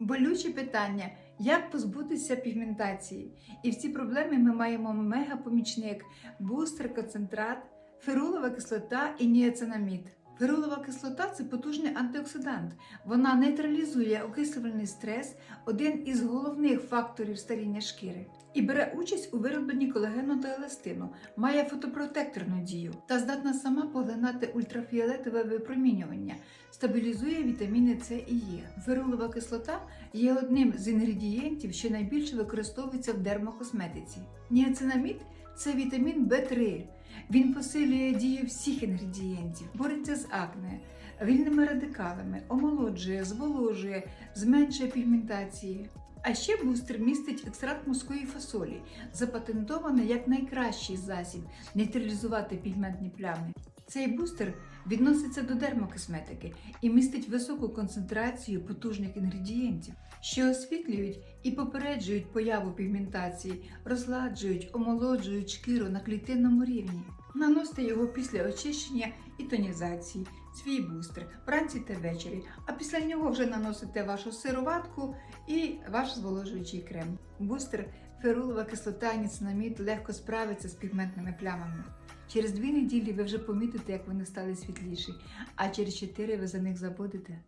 Болюче питання, як позбутися пігментації. І в ці проблеми ми маємо мегапомічник, бустер, концентрат, ферулова кислота і ніацинамід. Ферулова кислота це потужний антиоксидант. Вона нейтралізує окислювальний стрес, один із головних факторів старіння шкіри. І бере участь у виробленні колагену та еластину, має фотопротекторну дію та здатна сама поглинати ультрафіолетове випромінювання, стабілізує вітаміни С і Е. Ферулова кислота є одним з інгредієнтів, що найбільше використовується в дермокосметиці. Ніацинамід це вітамін В3. Він посилює дію всіх інгредієнтів, бореться з акне, вільними радикалами, омолоджує, зволожує, зменшує пігментації. А ще бустер містить екстракт морської фасолі, запатентований як найкращий засіб нейтралізувати пігментні плями. Цей бустер відноситься до дермокосметики і містить високу концентрацію потужних інгредієнтів, що освітлюють і попереджують появу пігментації, розладжують, омолоджують шкіру на клітинному рівні. Наносите його після очищення і тонізації, свій бустер вранці та ввечері, а після нього вже наносите вашу сироватку і ваш зволожуючий крем. Бустер, ферулова кислота, ніцинамід легко справиться з пігментними плямами. Через дві неділі ви вже помітите, як вони стали світліші, а через чотири ви за них забудете.